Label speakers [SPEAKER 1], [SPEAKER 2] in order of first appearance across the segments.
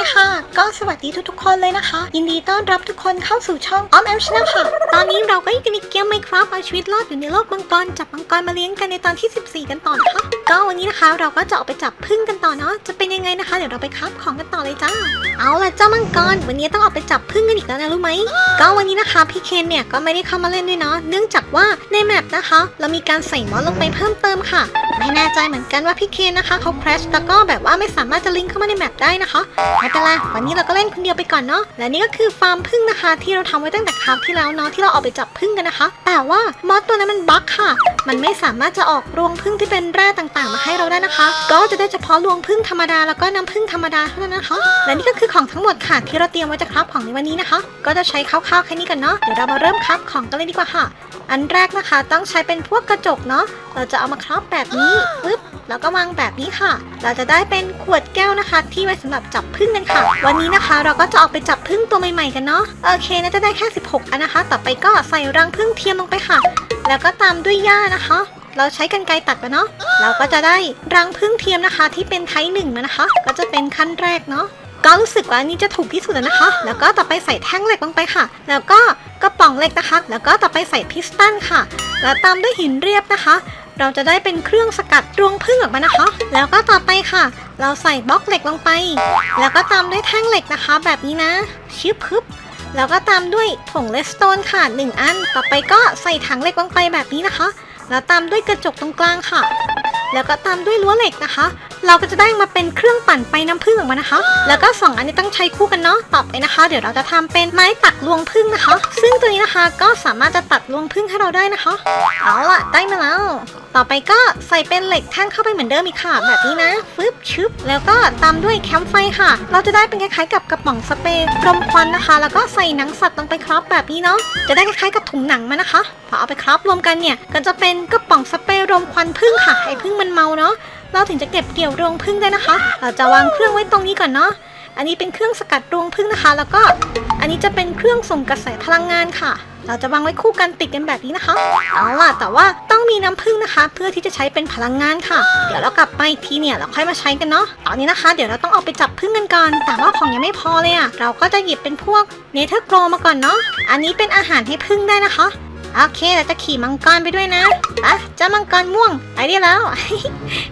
[SPEAKER 1] เคค่ะ ก็สวัสดีทุกๆ คนเลยนะคะ ยินดีต้อนรับทุกคนเข้าสู่ช่องออมแอมชนะค่ะ ตอนนี้เราก็อยู่กันในเกมไมครับเอาชีวิตรอดอยู่ในโลกมังกรจับมังกรมาเลี้ยงกันในตอนที่ 14 กันต่อนะคะ ก็วันนี้นะคะเราก็จะออกไปจับพึ่งกันต่อเนาะ จะเป็นยังไงนะคะ เดี๋ยวเราไปคับของกันต่อเลยจ้า เอาละเจ้ามังกร วันนี้ต้องออกไปจับพึ่งกันอีกแล้วนะรู้ไหม ก็วันนี้นะคะพี่เคนเนี่ยก็ไม่ได้เข้ามาเล่นด้วยเนาะ เนื่องจากว่าในแมปนะคะ เรามีการใส่มอสลงไปเพิ่มเติมค่ะ ไม่แน่ใจเหมือนกันว่าพี่เคนนะคะเขาแครชแล้วก็แบบว่าไม่สามารถจะลิงก์เข้ามาในแมปได้นะคะไม่เป็นไรวันนี้เราก็เล่นคนเดียวไปก่อนเนาะ และนี่ก็คือฟาร์มพึ่งนะคะ ที่เราทำไว้ตั้งแต่คราวที่แล้วเนาะที่เราเอาไปจับพึ่งกันนะคะ แต่ว่ามอสตัวนั้นมันบั๊กค่ะ มันไม่สามารถจะออกรวงพึ่งที่เป็นแร่ต่างๆ มาให้เราได้นะคะ ก็จะได้เฉพาะรวงพึ่งธรรมดาแล้วก็น้ำพึ่งธรรมดาเท่านั้นนะคะ และนี่ก็คือของทั้งหมดค่ะที่เราเตรียมไว้จะครับของในวันนี้นะคะ ก็จะใช้คร่าวๆแค่นี้กันเนาะ เดี๋ยวเรามาเริ่มครับของกันเลยดีกว่าค่ะ อันแรกนะคะต้องใช้เป็นพวกกระจกเนาะ เราจะเอามาครอบแบบนี้ปึ๊บแล้วก็วางแบบนี้ค่ะ เราจะได้เป็นขวดแก้วนะคะ ที่ไว้สำหรับจับพึ่งกันค่ะ วันนี้นะคะเราก็จะออกไปจับพึ่งตัวใหม่ๆกันเนาะโอเคน่าจะได้แค่ 16 อันนะคะ ต่อไปก็ใส่รังพึ่งเทียมลงไปค่ะ แล้วก็ตามด้วยหญ้านะคะ เราใช้กันไกรตัดไปเนาะเราก็จะได้รังพึ่งเทียมนะคะ ที่เป็นไทหนึ่งมานะคะ ก็จะเป็นขั้นแรกเนาะก็รู้สึกว่านนี้จะถูกที่สุดแล้วนะคะ แล้วก็ต่อไปใส่แท่งเหล็กลงไปค่ะ แล้วก็กระป๋องเหล็กนะคะ แล้วก็ต่อไปใส่พิสตันค่ะ แล้วตามด้วยหินเรียบนะคะ เราจะได้เป็นเครื่องสกัดรวงพึ่งออกมานะคะ แล้วก็ต่อไปค่ะ เราใส่บล็อกเหล็กลงไป แล้วก็ตามด้วยแท่งเหล็กนะคะ แบบนี้นะชิบพึบแล้วก็ตามด้วยผงเลสโตนค่ะหนึ่งอัน ต่อไปก็ใส่ถังเหล็กลงไปแบบนี้นะคะ แล้วตามด้วยกระจกตรงกลางค่ะ แล้วก็ตามด้วยรั้วเหล็กนะคะ เราก็จะได้มาเป็นเครื่องปั่นไปน้ำผึ้งออกมานะคะ แล้วก็สองอันนี้ต้องใช้คู่กันเนาะต่อไปนะคะ เดี๋ยวเราจะทำเป็นไม้ตัดรวงผึ้งนะคะ ซึ่งตัวนี้นะคะก็สามารถจะตัดรวงผึ้งให้เราได้นะคะ เอาล่ะ ได้มาแล้ว ต่อไปก็ใส่เป็นเหล็กแท่งเข้าไปเหมือนเดิมอีกค่ะ แบบนี้นะฟึบชึบ แล้วก็ตามด้วยแคมไฟค่ะ เราจะได้เป็นคล้ายๆกับกระป๋องสเปรย์รมควันนะคะ แล้วก็ใส่หนังสัตว์ลงไปครับแบบนี้เนาะจะได้คล้ายๆกับถุงหนังมานะคะพอเอาไปครับรวมกันเนี่ยก็จะเป็นกระป๋องสเปรย์รมควันผึ้งค่ะให้ผึ้งมันเมาเนาะ เราถึงจะเก็บเกี่ยวรวงผึ้งได้นะคะ เราจะวางเครื่องไว้ตรงนี้ก่อนเนาะ อันนี้เป็นเครื่องสกัดรวงผึ้งนะคะ แล้วก็อันนี้จะเป็นเครื่องส่งกระแสพลังงานค่ะ เราจะวางไว้คู่กันติดกันแบบนี้นะคะ เอาล่ะ แต่ว่าต้องมีน้ำผึ้งนะคะ เพื่อที่จะใช้เป็นพลังงานค่ะ เดี๋ยวเรากลับมาอีกทีเนี่ยเราค่อยมาใช้กันเนาะ ตอนนี้นะคะ เดี๋ยวเราต้องเอาไปจับผึ้งกันก่อน แต่ว่าของยังไม่พอเลยอะเราก็จะหยิบเป็นพวกเนเธอร์โกรมาก่อนเนาะ อันนี้เป็นอาหารให้ผึ้งได้นะคะ โอเคเราจะขี่มังกรไปด้วยนะอะเจ้ามังกรม่วงไปได้แล้ว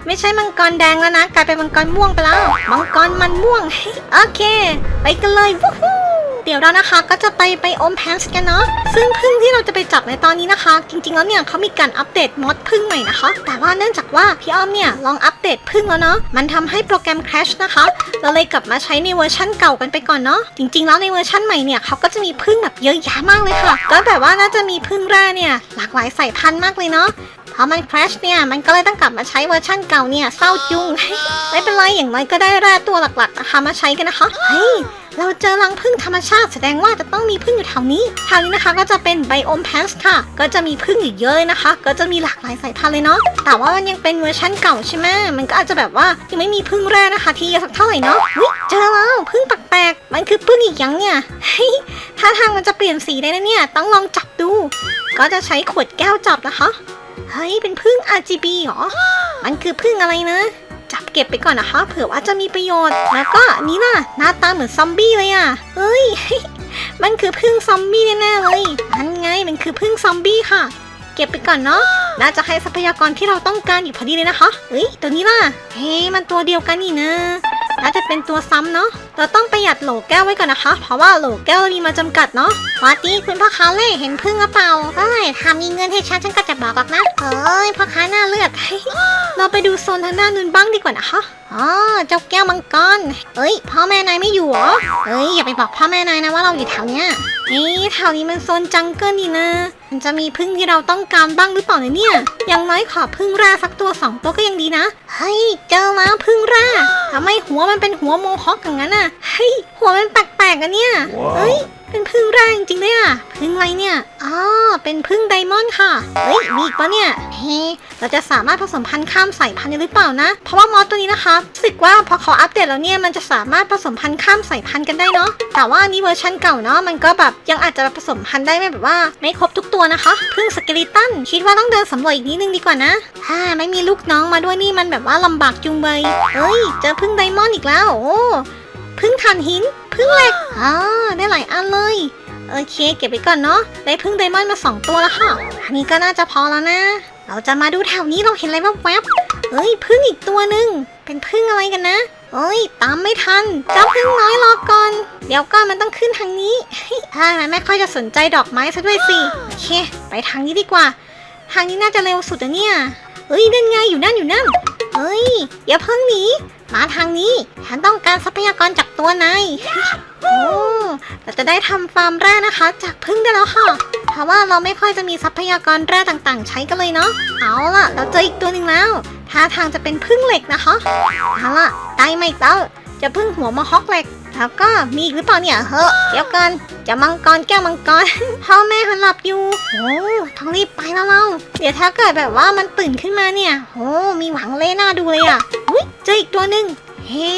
[SPEAKER 1] ไม่ใช่มังกรแดงแล้วนะ กลายเป็นมังกรม่วงไปแล้ว มังกรมันม่วง โอเค ไปกันเลยวู้ฮู้ เดี๋ยวเรานะคะก็จะไปไปอมแพนส์กันเนาะซึ่งพึ่งที่เราจะไปจับในตอนนี้นะคะ จริงๆแล้วเนี่ยเขามีการอัปเดตมอดพึ่งใหม่นะคะ แต่ว่าเนื่องจากว่าพี่อ้อมเนี่ยลองอัปเดตพึ่งแล้วเนาะมันทำให้โปรแกรม crash นะคะ เราเลยกลับมาใช้ในเวอร์ชั่นเก่ากันไปก่อนเนาะจริงๆแล้วในเวอร์ชั่นใหม่เนี่ยเขาก็จะมีพึ่งแบบเยอะแยะมากเลยค่ะก็แบบว่าน่าจะมีพึ่งแร่เนี่ยหลากหลายสายพันธุ์มากเลยเนาะพอมัน crash เนี่ย มันก็เลยต้องกลับมาใช้เวอร์ชั่นเก่าเนี่ย เศร้าจุง ไม่เป็นไรอย่างน้อยก็ได้แร่ตัวหลักๆนะคะมาใช้กันนะคะ เฮ้ย เราเจอรังผึ้งธรรมชาติแสดงว่าจะต้องมีผึ้งอยู่แถวนี้แถวนี้นะคะก็จะเป็นไบโอมแพสค่ะ ก็จะมีผึ้งอีกเยอะนะคะ ก็จะมีหลากหลายสายพันธุ์เลยเนาะแต่ว่ามันยังเป็นเวอร์ชันเก่าใช่ไหมมันก็อาจจะแบบว่ายังไม่มีผึ้งแร่นะคะ ที่เยอะสักเท่าไหร่เนาะเจอแล้วผึ้งแปลกๆมันคือผึ้งอีกอย่างเนี่ยเฮ้ยท่าทางมันจะเปลี่ยนสีได้นะเนี่ยต้องลองจับดู ก็จะใช้ขวดแก้วจับนะคะเฮ้ยเป็นพึ่ง RGB เหรอมันคือพึ่งอะไรนะ ก็บไปก่อนนะคะ เผื่อว่าจะมีประโยชน์ แล้วก็อันนี้ล่ะ หน้าตาเหมือนซอมบี้เลยอะ เฮ้ย มันคือพึ่งซอมบี้แน่ๆเลยนั่นไง มันคือพึ่งซอมบี้ค่ะ เก็บไปก่อนเนาะ น่าจะให้ทรัพยากรที่เราต้องการอยู่พอดีเลยนะคะ เฮ้ย ตัวนี้ล่ะ เฮ้ยมันตัวเดียวกันนี่นะ น่าจะเป็นตัวซ้ำเนาะเราต้องประหยัดโหลแก้วไว้ก่อนนะคะ เพราะว่าโหลแก้วเรามีมาจำกัดเนาะวัสดีคุณพ่อค้าเล่เห็นพึ่งหรือเปล่าเฮ้ยทำมีเงินให้ฉันฉันก็จะบอกหรอกนะเฮ้ยพ่อค้าหน้าเลือดเราไปดูโซนทางด้านนู้นบ้างดีกว่านะคะ อ๋อเจ้าแก้วมังกรเอ้ย พ่อแม่นายไม่อยู่เหรอเอ้ยอย่าไปบอกพ่อแม่นายนะว่าเราอยู่แถวเนี้ยเฮ้ยแถวนี้มันโซนจังเกิลนี่นะ มันจะมีพึ่งที่เราต้องการบ้างหรือเปล่าเนี่ย อย่างน้อยขอพึ่งแร่สักตัวสองตัวก็ยังดีนะ เฮ้ย เจอแล้วพึ่งแร่ทำไมหัวมันเป็นหัวโมฮอคอย่างนั้นอะ เฮ้ย หัวมันแปลกๆอะเนี่ย เฮ้ย เป็นพึ่งแร่จริงๆด้วยอะพึ่งอะไรเนี่ยอ๋อเป็นพึ่งไดมอนด์ค่ะเฮ้ยมีอีกปะเนี่ยเฮ้เราจะสามารถผสมพันธุ์ข้ามสายพันธุ์ได้หรือเปล่านะ เพราะว่ามอสตัวนี้นะคะรู้สึกว่าพอเขาอัปเดตแล้วเนี่ยมันจะสามารถผสมพันธุ์ข้ามสายพันธุ์กันได้เนาะแต่ว่านี้เวอร์ชันเก่าเนาะมันก็แบบยังอาจจะผสมพันธุ์ได้ไม่แบบว่า ไม่ครบทุกตัวนะคะพึ่งสเกลิตันคิดว่าต้องเดินสำรวจอีกนิดนึงดีกว่านะถ้าไม่มีลูกน้องมาด้วยนี่มันแบบว่าลำบากจุงเบยเอ้ยเจอพึ่งไดมอนด์อีกแล้วโอ้พึ่งถ่านหิน พึ่งเหล็กอ่าได้หลายอันเลย โอเค เก็บไปก่อนเนาะ ได้พึ่งไดมอนด์มาสองตัวแล้วค่ะ อันนี้ก็น่าจะพอแล้วนะ เราจะมาดูแถวนี้เราเห็นอะไรแวบๆเฮ้ยพึ่งอีกตัวหนึ่ง เป็นพึ่งอะไรกันนะเอ้ย ตามไม่ทัน เจ้าพึ่งน้อยรอก่อน เดี๋ยวก่อนมันต้องขึ้นทางนี้ถ้ามันไม่ค่อยจะสนใจดอกไม้ซะด้วยสิ โอเค ไปทางนี้ดีกว่า ทางนี้น่าจะเร็วสุดนะเนี่ยเฮ้ยนั่นไงอยู่นั่นอยู่นั่นเฮ้ย อย่าเพิ่งหนี มาทางนี้ ฉันต้องการทรัพยากรจากตัวนายโอ้เราจะได้ทำฟาร์มแร่นะคะ จากพึ่งได้แล้วค่ะ เพราะว่าเราไม่ค่อยจะมีทรัพยากรแร่ต่างๆ ใช้กันเลยเนาะ เอาล่ะ เราเจออีกตัวหนึ่งแล้วท่าทางจะเป็นพึ่งเหล็กนะคะ เอาล่ะ ได้มาอีกแล้วจะพึ่งหัวมาฮอกเหล็ก แล้วก็มีอีกหรือเปล่าเนี่ยเฮ้อเดี๋ยวกันจะมังกรแก้วมังกร พ่อแม่มันหลับอยู่โอ้ต้องรีบไปแล้วเราเดี๋ยวถ้าเกิดแบบว่ามันตื่นขึ้นมาเนี่ยโอ้มีหวังเล่หน้าดูเลยอะอุ้ยเจออีกตัวหนึ่งเฮ้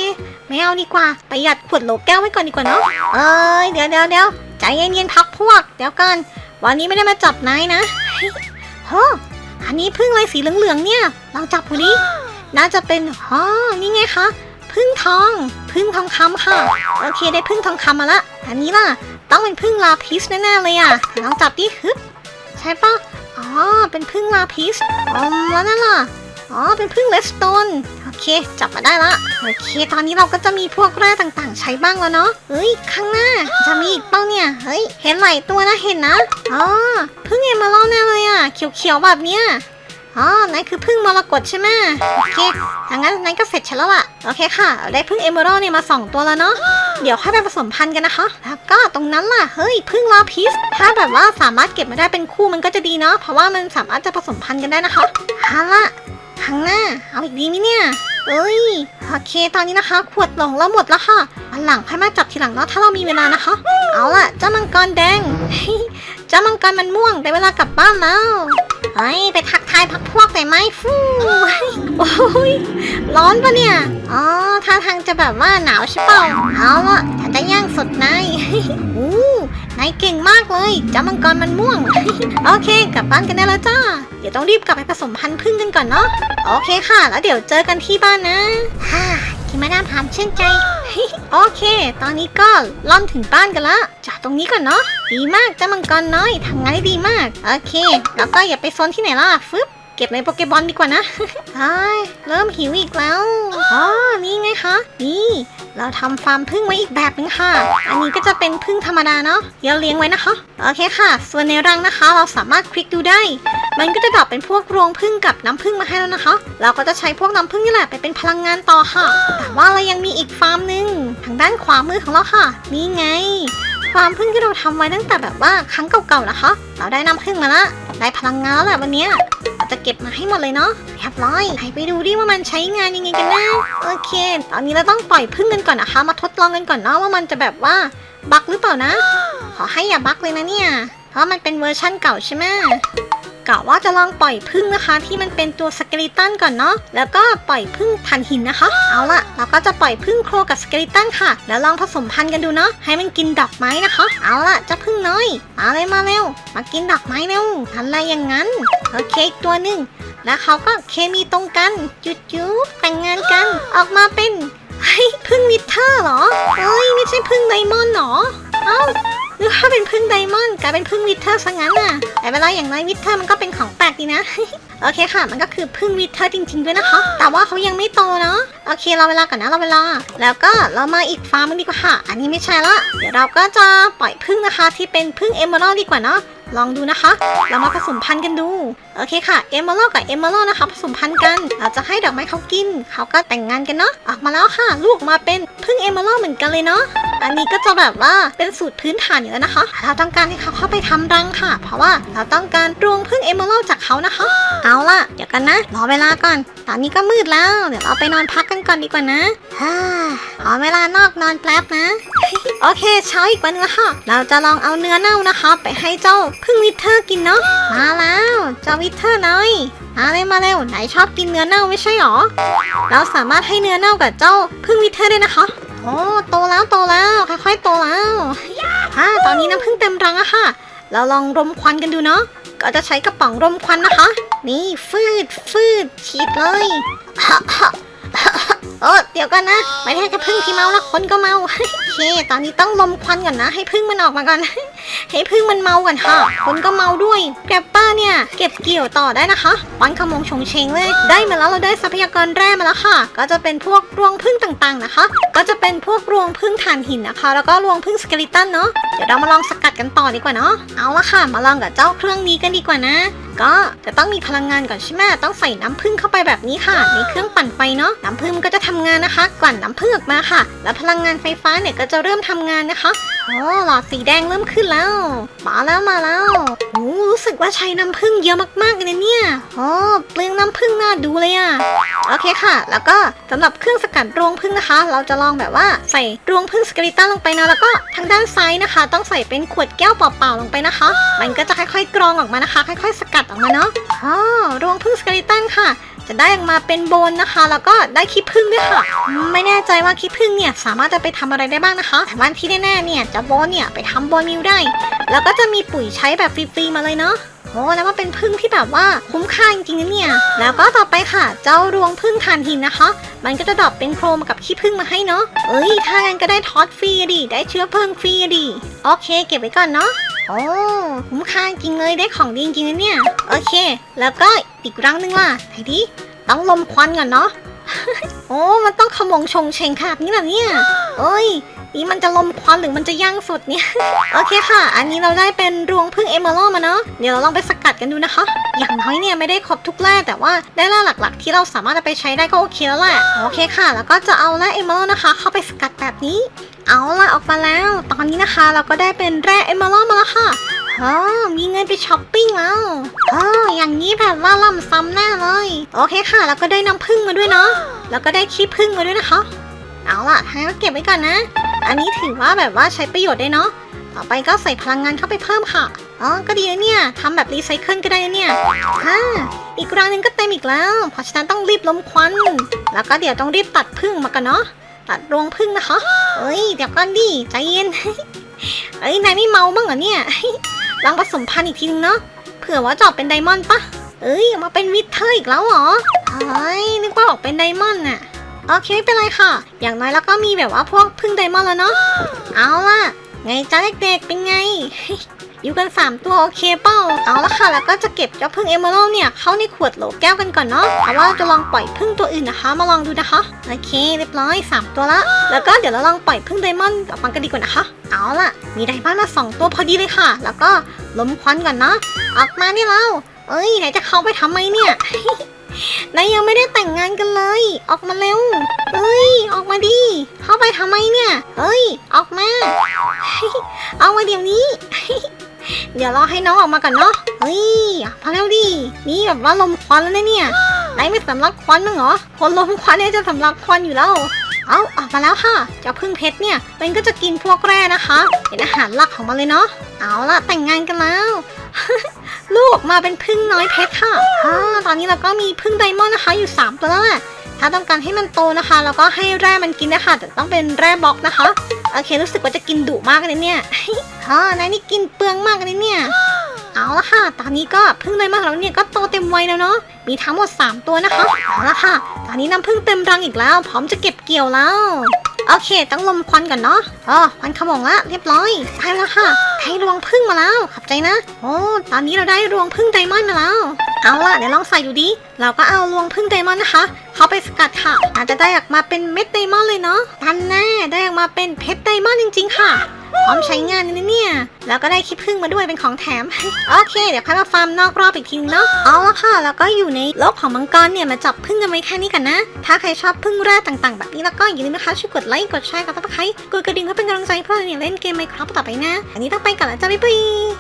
[SPEAKER 1] ไม่เอาดีกว่าประหยัดขวดโหลแก้วไว้ก่อนดีกว่าเนาะเอ้ยเดี๋ยวเดี๋ยวเดี๋ยวใจเย็นๆพักพวก เดี๋ยวกันวันนี้ไม่ได้มาจับนายนะเฮ้ออันนี้พึ่งอะไรสีเหลืองๆเนี่ยลองจับดูดิน่าจะเป็นอ๋อนี่ไงคะ พึ่งทอง พึ่งทองคำค่ะ โอเคได้พึ่งทองคำมาละ อันนี้ล่ะ ต้องเป็นพึ่งลาพิสแน่ๆเลยอะลองจับดิฮึบใช่ปะอ๋อ เป็นพึ่งลาพิสอ๋อแล้วนั่นล่ะ อ๋อ เป็นพึ่งเลสโตนโอเค จับมาได้ละ โอเค ตอนนี้เราก็จะมีพวกแร่ต่างๆ ใช้บ้างแล้วเนาะเฮ้ย ข้างหน้า จะมีอีกเป้าเนี่ย เฮ้ย เห็นหลายตัวนะ เห็นนะ อ๋อ พึ่งเอมาลอนแน่เลยอะ เขียวๆแบบเนี้ย อ๋อนั่นคือพึ่งมรกตใช่ไหมโอเคถ้างั้นนั่นก็เสร็จฉันแล้วล่ะ โอเคค่ะ ได้พึ่งเอเมอรัลเนี่ยมาสองตัวแล้วเนาะ เดี๋ยวค่อยไปผสมพันธุ์กันนะคะ แล้วก็ตรงนั้นล่ะ เฮ้ย พึ่งลาพิส ถ้าแบบว่าสามารถเก็บมาได้เป็นคู่มันก็จะดีเนาะ เพราะว่ามันสามารถจะผสมพันธุ์กันได้นะคะเอาล่ะข้างหน้า เอาอีกดีไหมเนี่ย เอ้ยโอเคตอนนี้นะคะ ขวดหลงเราหมดแล้วค่ะวันหลังค่อยมาจับทีหลังเนาะถ้าเรามีเวลานะคะ เอาล่ะเจ้ามังกรแดงเจ้ามังกรมันม่วงได้เวลากลับบ้านแล้วเฮ้ยไปทักทายพักพวกแต่อยไหมฟูโอ้ยร้อนปะเนี่ยอ๋อท่าทางจะแบบว่าหนาวใช่เปล่าเอาล่ะฉันจะย่างสดนอู้ นายเก่งมากเลยเจ้ามังกรมันม่วง โอเค กลับบ้านกันได้แล้วจ้า เดี๋ยวต้องรีบกลับไปผสมพันธุ์พึ่งกันก่อนเนาะ โอเคค่ะ แล้วเดี๋ยวเจอกันที่บ้านนะฮ่ากินมาดามถามเชื่นใจ โอเค ตอนนี้ก็ล่อนถึงบ้านกันละจากตรงนี้ก่อนเนาะ ดีมากเจ้ามังกรน้อยทำงานได้ดีมาก โอเค แล้วก็อย่าไปซนที่ไหนล่ะฟึบ ก็บในโปเกบอลดีกว่านะเฮ้ยเริ่มหิวอีกแล้ว อ๋อ นี่ไงคะ นี่ เราทำฟาร์มพึ่งไว้อีกแบบนึงค่ะ อันนี้ก็จะเป็นพึ่งธรรมดาเนาะเดี๋ยวเลี้ยงไว้นะคะ โอเคค่ะ ส่วนในรังนะคะ เราสามารถคลิกดูได้ มันก็จะดรอปเป็นพวกรวงพึ่งกับน้ำพึ่งมาให้แล้วนะคะ เราก็จะใช้พวกน้ำพึ่งนี่แหละไปเป็นพลังงานต่อค่ะ แต่ว่าเรายังมีอีกฟาร์มหนึ่งทางด้านขวามือของเราค่ะ นี่ไงฟาร์มพึ่งที่เราทำไว้ตั้งแต่แบบว่าครั้งเก่าๆนะคะ เราได้น้ำพึ่งมาละ ได้พลังงานแล้วแหละวันนี้ จะเก็บมาให้หมดเลยเนาะเรียบร้อยไปดูดิว่ามันใช้งานยังไงกันนะโอเค ตอนนี้เราต้องปล่อยพึ่งกันก่อนนะคะ มาทดลองกันก่อนเนาะว่ามันจะแบบว่าบักหรือเปล่านะ ขอให้อย่าบักเลยนะเนี่ย เพราะมันเป็นเวอร์ชั่นเก่าใช่ไหม กะว่าจะลองปล่อยพึ่งนะคะ ที่มันเป็นตัวสเกลิตันก่อนเนาะแล้วก็ปล่อยพึ่งทันหินนะคะ เอาล่ะ เราก็จะปล่อยพึ่งโครกับสเกลิตันค่ะ แล้วลองผสมพันธุ์กันดูเนาะให้มันกินดอกไม้นะคะ เอาล่ะจ้าพึ่งน้อยมาเลยมาเร็ว มากินดอกไม้เร็วอะไรอย่างนั้นโอเคอีกตัวหนึ่งแล้วเขาก็เคมีตรงกันจุดจุ๊บแต่งงานกันออกมาเป็นเฮ้ยพึ่งวิเทอร์เหรอเอ้ยไม่ใช่พึ่งไดมอนด์เหรอเอ้า หรือถ้าเป็นพึ่งไดมอนด์กลายเป็นพึ่งวิเทอร์ซะงั้นน่ะแต่เวลาอย่างน้อยวิเทอร์มันก็เป็นของแปลกดีนะ โอเคค่ะ มันก็คือพึ่งวิเทอร์จริง ๆ ด้วยนะคะ แต่ว่าเขายังไม่โตเนาะ โอเคเราเวลาก่อนนะเราเวลา แล้วก็เรามาอีกฟาร์มนึงดีกว่าค่ะ อันนี้ไม่ใช่ละ เดี๋ยวเราก็จะปล่อยพึ่งนะคะที่เป็นพึ่งเอมเมอรัลดีกว่าเนาะ ลองดูนะคะ เรามาผสมพันธุ์กันดู โอเคค่ะ เอมเมอรัลกับเอมเมอรัลนะคะ ผสมพันธุ์กัน เราจะให้ดอกไม้เขากิน เขาก็แต่งงานกันเนาะ ออกมาแล้วค่ะ ลูกมาเป็นพึ่งเอมเมอรัลเหมือนกันเลยเนาะ อันนี้ก็จะแบบว่าเป็นสูตรพื้นฐานอยู่แล้วนะคะ เราต้องการให้เขาเข้าไปทำรังค่ะ เพราะว่าเราต้องการรวงพึ่งเอมเมอรัลจากเขานะคะ เอาล่ะ เดี๋ยวกันนะ รอเวลาก่อน ตอนนี้ก็มืดแล้ว เดี๋ยวเราไปนอนพักกันก่อนดีกว่านะฮ่าขอเวลานอกนอนแป๊บนะ โอเคเช้าอีกวันนึงแล้วค่ะ เราจะลองเอาเนื้อเน่านะคะ ไปให้เจ้าพึ่งวิเทอร์กินเนาะ มาแล้วเจ้าวิเทอร์น้อยมาเร็วมาเร็วไหนชอบกินเนื้อเน่าไม่ใช่หรอ เราสามารถให้เนื้อเน่ากับเจ้าพึ่งวิเทอร์ได้นะคะโอ้โตแล้วโตแล้วค่อยๆโตแล้วฮ่าตอนนี้น้ำพึ่งเต็มรังอะค่ะ เราลองรมควันกันดูเนาะ ก็จะใช้กระป๋องรมควันนะคะ นี่ฟืดฟืดฉีดเลยเโออเดี๋ยวกันนะ ไม่ได้แค่พึ่งที่เมาแล้วคนก็เมาโอเค ตอนนี้ต้องลมควันก่อนนะ ให้พึ่งมันออกมาก่อน ให้พึ่งมันเมาก่อนค่ะ คนก็เมาด้วยแกปป้าเนี่ย เก็บเกี่ยวต่อได้นะคะวันขมงชงเชงเลย ได้มาแล้วเราได้ทรัพยากรแร่มาแล้วค่ะ ก็จะเป็นพวกรวงพึ่งต่างๆนะคะ ก็จะเป็นพวกรวงพึ่งถ่านหินนะคะ แล้วก็รวงพึ่งสเกลิตันเนาะ เดี๋ยวเรามาลองสกัดกันต่อดีกว่าเนาะ เอาละค่ะ มาลองกับเจ้าเครื่องนี้กันดีกว่านะ ก็จะต้องมีพลังงานก่อนใช่ไหมต้องใส่น้ำผึ้งเข้าไปแบบนี้ค่ะ ในเครื่องปั่นไฟเนาะน้ำผึ้งมันก็จะทำงานนะคะกลั่นน้ำผึ้งออกมาค่ะ แล้วพลังงานไฟฟ้าเนี่ยก็จะเริ่มทำงานนะคะโอ้หลอดสีแดงเริ่มขึ้นแล้ว มาแล้วมาแล้วโอ้ รู้สึกว่าใช้น้ำผึ้งเยอะมากๆเลยนะเนี่ยโอ้เปลืองน้ำผึ้งน่าดูเลยอะโอเคค่ะ แล้วก็สำหรับเครื่องสกัดรวงผึ้งนะคะ เราจะลองแบบว่าใส่รวงผึ้งสกริตันลงไปนะแล้วก็ทางด้านซ้ายนะคะ ต้องใส่เป็นขวดแก้วเปล่าๆลงไปนะคะ มันก็จะค่อยๆกรองออกมานะคะ ค่อย ๆ สกัดออกมาเนาะอ๋อรวงผึ้งสกริตันค่ะ จะได้ออกมาเป็นโบนนะคะ แล้วก็ได้ขี้ผึ้งด้วยค่ะ ไม่แน่ใจว่าขี้ผึ้งเนี่ยสามารถจะไปทำอะไรได้บ้างนะคะ แต่ว่าที่แน่ๆเนี่ยจะโบนเนี่ยไปทำโบนมิวได้ แล้วก็จะมีปุ๋ยใช้แบบฟรีๆมาเลยเนาะโอ้แล้วมันเป็นพึ่งที่แบบว่าคุ้มค่าจริงๆนะเนี่ย แล้วก็ต่อไปค่ะ เจ้ารวงพึ่งทานหินนะคะ มันก็จะดรอปเป็นโครมกับขี้ผึ้งมาให้เนาะ เอ้ย ถ้างั้นก็ได้ทอดฟรีดิ ได้เชื้อเพลิงฟรีดิ โอเค เก็บไว้ก่อนเนาะ โอ้คุ้มค่าจริงเลยได้ของดีจริงๆนะเนี่ย โอเค แล้วก็อีกรังหนึ่งล่ะไหนดิต้องลมควันก่อนเนาะ โอ้ มันต้องขมงชงเชงขนาดนี้เหละเนี่ยเอ้ย นี่มันจะลมควันหรือมันจะย่างสดเนี่ย โอเคค่ะ อันนี้เราได้เป็นรวงพึ่งเอเมอรัลมาเนาะ เดี๋ยวเราลองไปสกัดกันดูนะคะ อย่างน้อยเนี่ยไม่ได้ครบทุกแร่แต่ว่าได้แร่หลักๆ ที่เราสามารถจะไปใช้ได้ก็โอเคแล้วแหละ โอเคค่ะ แล้วก็จะเอาแร่เอเมอรัลนะคะ เข้าไปสกัดแบบนี้ เอาละออกมาแล้ว ตอนนี้นะคะเราก็ได้เป็นแร่เอเมอรัลมาแล้วค่ะอ๋อมีเงินไปช้อปปิ้งแล้วอ๋ออย่างนี้แบบว่าล่ำซ้ำแน่เลย โอเคค่ะ แล้วก็ได้น้ำผึ้งมาด้วยเนาะ แล้วก็ได้ขี้ผึ้งมาด้วยนะคะ เอาล่ะทางก็เก็บไว้ก่อนนะ อันนี้ถือว่าแบบว่าใช้ประโยชน์ได้เนาะ ต่อไปก็ใส่พลังงานเข้าไปเพิ่มค่ะ อ๋อ ก็ดีนะเนี่ยทำแบบรีไซเคิลก็ได้นะเนี่ยฮ่าอีกรังนึงก็เต็มอีกแล้ว เพราะฉะนั้นต้องรีบล้มควัน แล้วก็เดี๋ยวต้องรีบตัดพึ่งมากันเนาะ ตัดรวงพึ่งนะคะ เอ้ย เดี๋ยวก่อนดิ ใจเย็น เอ้ย นายไม่เมาบ้างเหรอเนี่ย ลองผสมพันธุ์อีกทีนึงเนาะ เผื่อว่าจะออกเป็นไดมอนด์ปะเอ้ย มาเป็นวิเทอร์อีกแล้วเหรอเฮ้ยนึกว่าออกเป็นไดมอนด์น่ะ โอเคไม่เป็นไรค่ะ อย่างน้อยแล้วก็มีแบบว่าพวกพึ่งไดมอนด์แล้วเนาะเอาล่ะ ไงจ้าเด็กๆเป็นไง อยู่กัน 3 ตัวโอเคเป้าเอาละค่ะ แล้วก็จะเก็บเจ้าพึ่งเอเมอรัลเนี่ยเข้าในขวดโหลแก้วกันก่อนเนาะเพราะว่าจะลองปล่อยพึ่งตัวอื่นนะคะ มาลองดูนะคะโอเคเรียบร้อย 3 ตัวละแล้วก็เดี๋ยวเราลองปล่อยพึ่งไดมอนด์ออกมากันดีกว่านะคะ เอาล่ะ มีไดมอนด์มาสองตัวพอดีเลยค่ะ แล้วก็ล้มควันก่อนเนาะออกมาเนี่ยเราเอ้ยไหนจะเข้าไปทำไมเนี่ย นายยังไม่ได้แต่งงานกันเลย ออกมาเร็วเอ้ย ออกมาดิ เข้าไปทำไมเนี่ยเอ้ย ออกมา เอามาเดี๋ยวนี้ เดี๋ยวรอให้น้องออกมาก่อนเนาะเฮ้ยพอแล้วดิ นี่แบบว่าลมควันแล้วนะเนี่ยนายไม่สำลักควันมั้งเหรอ คนลมควันเนี่ยจะสำลักควันอยู่แล้วเอาออกมาแล้วค่ะ เจ้าพึ่งเพชรเนี่ย มันก็จะกินพวกแร่นะคะ เป็นอาหารหลักของมันเลยเนาะ เอาละแต่งงานกันแล้ว ลูกออกมาเป็นพึ่งน้อยเพชรค่ะอ่าตอนนี้เราก็มีพึ่งไดมอนด์นะคะ อยู่ 3 ตัวแล้วแหละถ้าต้องการให้มันโตนะคะ เราก็ให้แร่มันกินนะคะแต่ต้องเป็นแร่บล็อกนะคะโอเครู้สึกว่าจะกินดุมากเลยเนี่ยอ๋อนายนี่กินเปลืองมากเลยเนี่ย เอาละค่ะ ตอนนี้ก็พึ่งไดมอนด์ของเราเนี่ยก็โตเต็มวัยแล้วเนาะ มีทั้งหมด 3 ตัวนะคะ เอาละค่ะ ตอนนี้น้ำพึ่งเต็มรังอีกแล้ว พร้อมจะเก็บเกี่ยวแล้ว โอเค ต้องลมควันก่อนเนาะอ๋อควันขโมงละเรียบร้อยได้แล้วค่ะได้รวงพึ่งมาแล้ว ขอบใจนะ โอ้ ตอนนี้เราได้รวงพึ่งไดมอนด์มาแล้ว เอาล่ะ เดี๋ยวลองใส่ดูดิ เราก็เอารวงพึ่งไดมอนด์นะคะ เขาไปสกัดค่ะอาจจะได้ออกมาเป็นเม็ดไดมอนด์เลยเนาะทันแน่ ได้ออกมาเป็นเพชรไดมอนด์จริง ๆ ค่ะ พร้อมใช้งานเลยนะเนี่ยแล้วก็ได้ขี้ผึ้งมาด้วยเป็นของแถม โอเค เดี๋ยวค่อยมาฟาร์มนอกรอบอีกทีนึงเนาะเอาละค่ะแล้วก็อยู่ในโลกของมังกรเนี่ยมาจับผึ้งกันไว้แค่นี้กันนะ ถ้าใครชอบผึ้งแร่ต่างๆ แบบนี้แล้วก็อย่าลืมนะคะช่วยกดไลค์กดแชร์กับเพื่อนๆกดกระดิ่งเพื่อเป็นกำลังใจเพื่อเนี่ยเล่นเกมไมโครต่อไปนะ อันนี้ต้องไปก่อนแล้วจ้าบ๊ายบาย